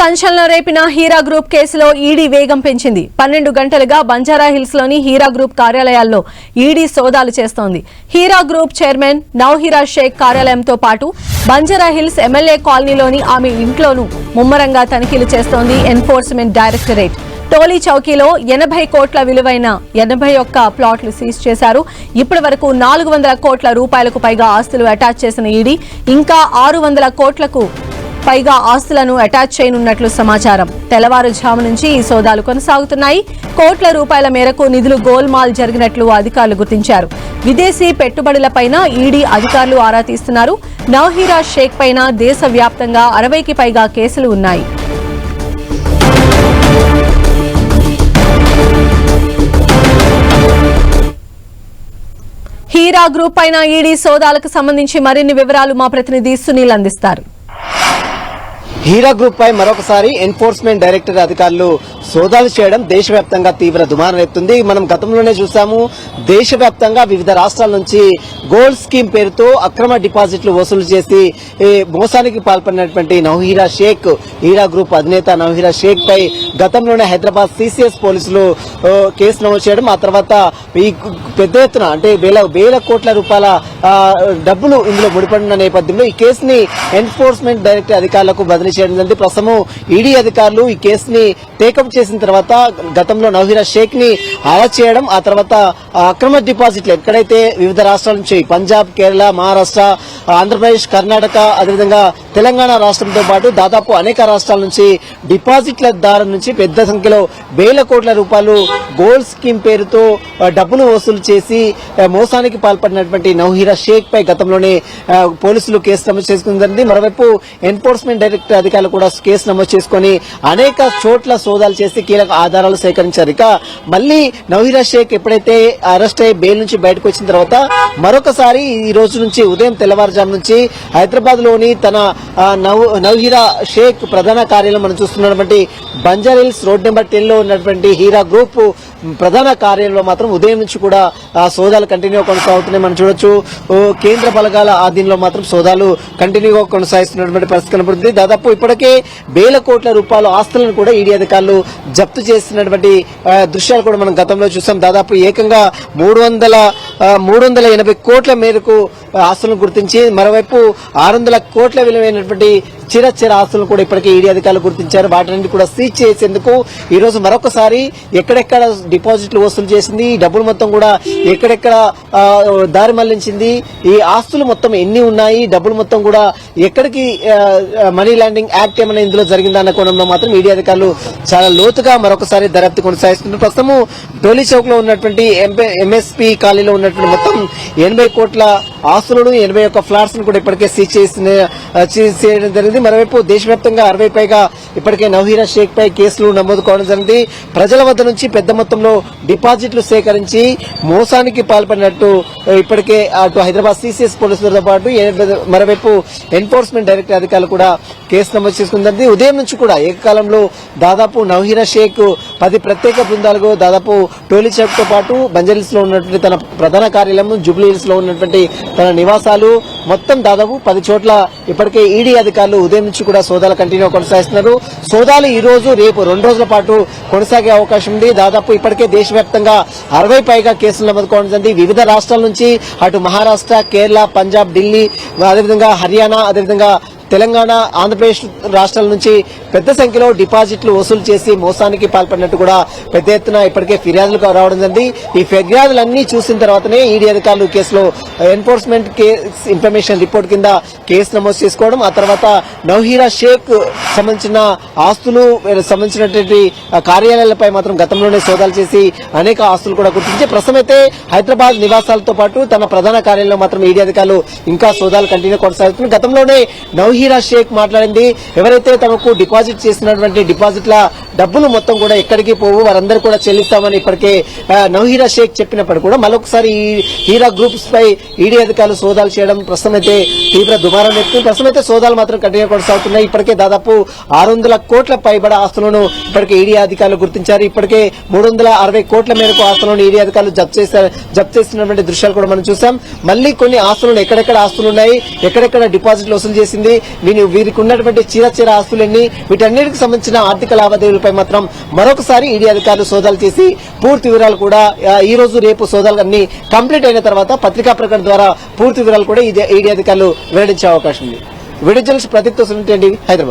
సంచలనం రేపిన హీరా గ్రూప్ కేసులో ఈడీ వేగం పెంచింది. పన్నెండు గంటలుగా బంజారా హిల్స్లోని హీరా గ్రూప్ కార్యాలయాల్లో ఈడీ సోదాలు చేస్తోంది. హీరా గ్రూప్ చైర్మన్ నౌహీరా షేక్ కార్యాలయంతో పాటు బంజారా హిల్స్ ఎమ్మెల్యే కాలనీలోని ఆమె ఇంట్లోనూ ముమ్మరంగా తనిఖీలు చేస్తోంది ఎన్ఫోర్స్మెంట్ డైరెక్టరేట్. టోలీ చౌకీలో ఎనభై కోట్ల విలువైన ఎనభై ఒక్క ప్లాట్లు సీజ్ చేశారు. ఇప్పటి వరకు నాలుగు వందల కోట్ల రూపాయలకు పైగా ఆస్తులు అటాచ్ చేసిన ఈడీ ఇంకా ఆరు వందల కోట్లకు పైగా ఆస్తులను అటాచ్ చేయనున్నట్లు సమాచారం. తెల్లవారుజాము నుంచి ఈ సోదాలు కొనసాగుతున్నాయి. కోట్ల రూపాయల మేరకు నిధులు గోల్మాల్ జరిగినట్లు అధికారులు గుర్తించారు. విదేశీ పెట్టుబడులపైన ఈడీ అధికారులు ఆరా తీస్తున్నారు. నవహీరా షేక్ పైన దేశవ్యాప్తంగా అరవైకి పైగా కేసులు ఉన్నాయి. హీరా గ్రూప్ పైన ఈడీ సోదాలకు సంబంధించి మరిన్ని వివరాలు మా ప్రతినిధి సునీల్ అందిస్తారు. హీరా గ్రూప్ పై మరొకసారి ఎన్ఫోర్స్మెంట్ డైరెక్టర్ అధికారులు సోదాలు చేయడం దేశవ్యాప్తంగా తీవ్ర దుమారం రేపుతుంది. మనం గతంలోనే చూసాము దేశవ్యాప్తంగా వివిధ రాష్ట్రాల నుంచి గోల్డ్ స్కీమ్ పేరుతో అక్రమ డిపాజిట్లు వసూలు చేసి మోసానికి పాల్పడినటువంటి నవహీరా షేక్ హీరా గ్రూప్ అధినేత నవహీరా షేక్ పై గతంలోనే హైదరాబాద్ సిసిఎస్ పోలీసులు కేసు నమోదు చేయడం ఆ తర్వాత ఈ పెద్ద ఎత్తున అంటే వేల వేల కోట్ల రూపాయల డబ్బులు ఇందులో ముడిపడిన నేపథ్యంలో ఈ కేసుని ఎన్ఫోర్స్మెంట్ డైరెక్టర్ అధికారులకు బదిలీ చేయడం జరిగింది. ప్రస్తుతం ఈడీ అధికారులు ఈ కేసుని టేకప్ చేసిన తర్వాత గతంలో నవహీరా షేక్ని అరెస్ట్ చేయడం ఆ తర్వాత అక్రమ డిపాజిట్లు ఎక్కడైతే వివిధ రాష్ట్రాల నుంచి పంజాబ్ కేరళ మహారాష్ట్ర ఆంధ్రప్రదేశ్ కర్ణాటక అదేవిధంగా తెలంగాణ రాష్ట్రంతో పాటు దాదాపు అనేక రాష్ట్రాల నుంచి డిపాజిట్ల దారం నుంచి పెద్ద సంఖ్యలో వేల కోట్ల రూపాయలు గోల్డ్ స్కీమ్ పేరుతో డబ్బులు వసూలు చేసి మోసానికి పాల్పడినటువంటి నవహీరా షేక్ పై గతంలోనే పోలీసులు కేసు నమోదు చేసుకుని జరిగింది. మరోవైపు ఎన్ఫోర్స్మెంట్ డైరెక్టర్ అధికారులు కూడా కేసు నమోదు చేసుకుని అనేక చోట్ల సోదాలు చేసి కీలక ఆధారాలు సేకరించారు. ఇక మళ్ళీ నవహీరా షేక్ ఎప్పుడైతే అరెస్ట్ అయ్యి బెయిల్ నుంచి బయటకు వచ్చిన తర్వాత మరొకసారి ఈ రోజు నుంచి ఉదయం తెల్లవారుజాము నుంచి హైదరాబాద్లోని తన నవ్ నవహీరా షేక్ ప్రధాన కార్యాలయం మనం చూస్తున్నటువంటి బంజార్ హిల్స్ రోడ్ నెంబర్ టెన్లో ఉన్నటువంటి హీరా గ్రూప్ ప్రధాన కార్యాలయంలో మాత్రం ఉదయం నుంచి కూడా సోదాలు కంటిన్యూ కొనసాగుతున్నాయి. మనం చూడొచ్చు కేంద్ర బలగాల ఆధీనంలో మాత్రం సోదాలు కంటిన్యూగా కొనసాగిస్తున్నటువంటి పరిస్థితి కనబడుతుంది. దాదాపు ఇప్పటికే వేల కోట్ల రూపాయల ఆస్తులను కూడా ఈడీ అధికారులు జప్తు చేస్తున్నటువంటి దృశ్యాలు కూడా మనం గతంలో చూసాం. దాదాపు ఏకంగా మూడు వందల మూడు వందల ఎనభై కోట్ల మేరకు ఆస్తులను గుర్తించి మరోవైపు ఆరు వందల కోట్ల విలువైనటువంటి చిర చిర ఆస్తులను కూడా ఇప్పటికే ఈడీ అధికారులు గుర్తించారు. వాటిని కూడా సీజ్ చేసేందుకు ఈ రోజు మరొకసారి ఎక్కడెక్కడ డిపాజిట్లు వసూలు చేసింది ఈ డబ్బులు మొత్తం కూడా ఎక్కడెక్కడ దారి మళ్ళించింది ఈ ఆస్తులు మొత్తం ఎన్ని ఉన్నాయి డబ్బులు మొత్తం కూడా ఎక్కడికి మనీ ల్యాండింగ్ యాక్ట్ ఏమైనా ఇందులో జరిగిందన్న కోణంలో మాత్రం ఈడీ అధికారులు చాలా లోతుగా మరొకసారి దర్యాప్తు కొనసాగిస్తున్నారు. ప్రస్తుతం టోలీ చౌక్లో ఉన్నటువంటి ఎంఎస్పీ కాలనీలో ఉన్నటువంటి మొత్తం ఎనభై కోట్ల ఆస్తులను ఎనభై ఒక్క ఫ్లాట్స్ను కూడా ఇప్పటికే సీజ్ చేసిన చేయడం జరిగింది. మరోవైపు దేశవ్యాప్తంగా అరవై పైగా ఇప్పటికే నవహీరా షేక్ పై కేసులు నమోదు కావడం జరిగింది. ప్రజల వద్ద నుంచి పెద్ద మొత్తంలో డిపాజిట్లు సేకరించి మోసానికి పాల్పడినట్టు ఇప్పటికే అటు హైదరాబాద్ సిసిఎస్ పోలీసులతో పాటు మరోవైపు ఎన్ఫోర్స్మెంట్ డైరెక్టర్ అధికారులు కూడా కేసు నమోదు చేసుకుంది ఉదయం నుంచి కూడా ఏకకాలంలో దాదాపు నవహీరా షేక్ పది ప్రత్యేక బృందాలకు దాదాపు టోలీ చౌక్తో పాటు బంజారిల్స్లో ఉన్నటువంటి తన ప్రధాన కార్యాలయం జూబ్లీ హిల్స్లో ఉన్నటువంటి తన నివాసాలు మొత్తం దాదాపు పది చోట్ల ఇప్పటికే ఈడీ అధికారులు ఉదయం నుంచి కూడా సోదాలు కంటిన్యూ కొనసాగిస్తున్నారు. సోదాలు ఈ రోజు రేపు రెండు రోజుల పాటు కొనసాగే అవకాశం ఉంది. దాదాపు ఇప్పటికే దేశవ్యాప్తంగా అరవై పైగా కేసులు నమోదు కావడం వివిధ రాష్ట్రాల నుంచి అటు మహారాష్ట్ర కేరళ పంజాబ్ ఢిల్లీ అదేవిధంగా హర్యానా అదేవిధంగా తెలంగాణ ఆంధ్రప్రదేశ్ రాష్ట్రాల నుంచి పెద్ద సంఖ్యలో డిపాజిట్లు వసూలు చేసి మోసానికి పాల్పడినట్టు కూడా పెద్ద ఎత్తున ఇప్పటికే ఫిర్యాదులు రావడం జరిగింది. ఈ ఫిర్యాదులన్నీ చూసిన తర్వాతనే ఈడీ అధికారులు కేసులో ఎన్ఫోర్స్మెంట్ కేస్ ఇన్ఫర్మేషన్ రిపోర్ట్ కింద కేసు నమోదు చేసుకోవడం ఆ తర్వాత నౌహీరా షేక్ సంబంధించిన ఆస్తులు సంబంధించినటువంటి కార్యాలయాలపై మాత్రం గతంలోనే సోదాలు చేసి అనేక ఆస్తులు కూడా గుర్తించి ప్రస్తుతం అయితే హైదరాబాద్ నివాసాలతో పాటు తన ప్రధాన కార్యాలయంలో మాత్రం ఈడీ అధికారులు ఇంకా సోదాలు కంటిన్యూ కొనసాగుతున్నాయి. గతంలోనే నవహీరా షేక్ మాట్లాడింది. ఎవరైతే తమకు డిపాజిట్ చేసినటువంటి డిపాజిట్ల డబ్బులు మొత్తం కూడా ఎక్కడికి పోవు వారందరూ కూడా చెల్లిస్తామని ఇప్పటికే నౌహీరా షేక్ చెప్పినప్పుడు కూడా మరొకసారి ఈ హీరా గ్రూప్స్ పై ఈడీ అధికారులు సోదాలు చేయడం ప్రస్తుతం అయితే తీవ్ర దుమారం ఎత్తుంది ప్రస్తుతం అయితే సోదాలు మాత్రం కంటిన్యూ కొనసాగుతున్నాయి. ఇప్పటికే దాదాపు ఆరు వందల కోట్ల పైబడ ఆస్తులను ఇప్పటికే ఈడీ అధికారులు గుర్తించారు. ఇప్పటికే మూడు వందల అరవై కోట్ల మేరకు ఆస్తులను ఈడీ అధికారులు జప్తు చేశారు. జప్తు చేస్తున్నటువంటి దృశ్యాలు కూడా మనం చూసాం. మళ్ళీ కొన్ని ఆస్తులను ఎక్కడెక్కడ ఆస్తులు ఉన్నాయి ఎక్కడెక్కడ డిపాజిట్లు వసూలు చేసింది వీని వీరికి ఉన్నటువంటి చీరచీర ఆస్తులన్నీ వీటన్నిటికి సంబంధించిన ఆర్థిక లావాదేవీలపై మాత్రం మరొకసారి ఈడీ అధికారులు సోదాలు చేసి పూర్తి వివరాలు కూడా ఈ రోజు రేపు సోదాలు అన్ని కంప్లీట్ అయిన తర్వాత పత్రికా ప్రకటన ద్వారా పూర్తి వివరాలు కూడా ఈడీ అధికారులు వెల్లడించే అవకాశం ఉంది. విడిజల్స్ ప్రతిక్తో హైదరాబాద్.